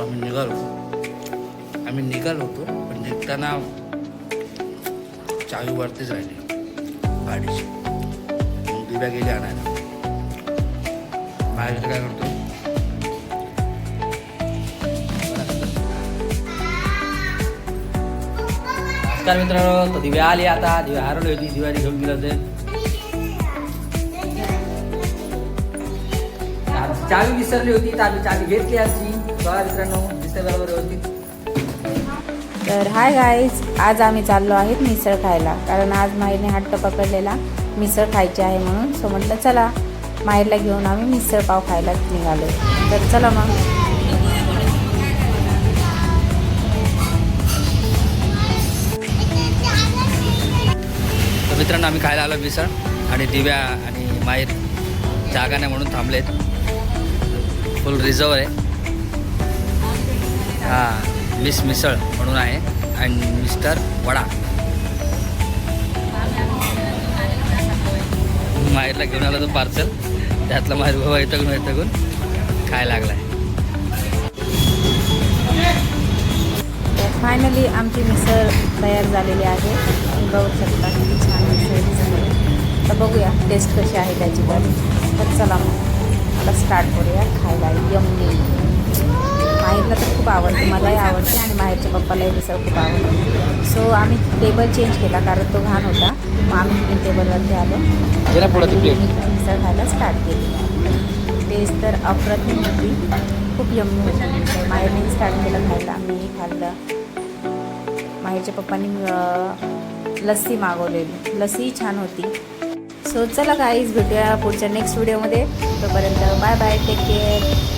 आम्ही निघालो. आम्ही निघालो होतो पण निघताना चावीवरतीच राहिली गाडीची. मग दिव्या गेली आणायला. बाहेर काय करतो? नमस्कार मित्रांनो तर दिव्या आली आता. दिव्या हरवली होती दिवाळी घेऊन गेलं होते चावी विसरली होती तर आम्ही चावी घेतली असती बघा मित्रांनो दिसते बरोबर होती तर हाय गाईज आज आम्ही चाललो आहेत मिसळ खायला. कारण आज माहीरने हट्ट पकडलेला मिसळ खायची आहे म्हणून. सो म्हटलं चला माहेरला घेऊन आम्ही मिसळ पाव खायला निघालो. तर चला मग. मित्रांनो आम्ही खायला आलो मिसळ आणि दिव्या आणि माहीर जागा नाही म्हणून थांबलेत. फुल रिझर्व आहे. हां मिस मिसळ म्हणून आहे. आणि मिस्टर वडा. माहेरला घेऊन आला तो पार्सल त्यातला माहेर भाऊ इथं वैतगून खाय लागलाय. आहे फायनली आमची मिसळ तयार झालेली आहे. बघू शकता किती छान मिसळ दिसते तर बघूया टेस्ट कशी आहे त्याची तर तर चला मग आता स्टार्ट करूया खायला. यम्मी. माहेरला तर खूप आवडते. मलाही आवडते. आणि माहेरच्या पप्पालाही मिसळ खूप आवडते. सो आम्ही टेबल चेंज केला कारण तो घाण होता. मग आम्ही टेबलवरती आलो. मिसळ खायला स्टार्ट केली. टेस्ट तर अप्रतिम होती. खूप यम्मी होती. मिसळ माहेरनेही स्टार्ट केलं खायला. मीही खाल्लं. माहेरच्या पप्पांनी लस्सी मागवलेली. लस्सीही छान होती. सो चला काहीच भेटूया पुढच्या नेक्स्ट व्हिडिओमध्ये तोपर्यंत बाय बाय टेक केअर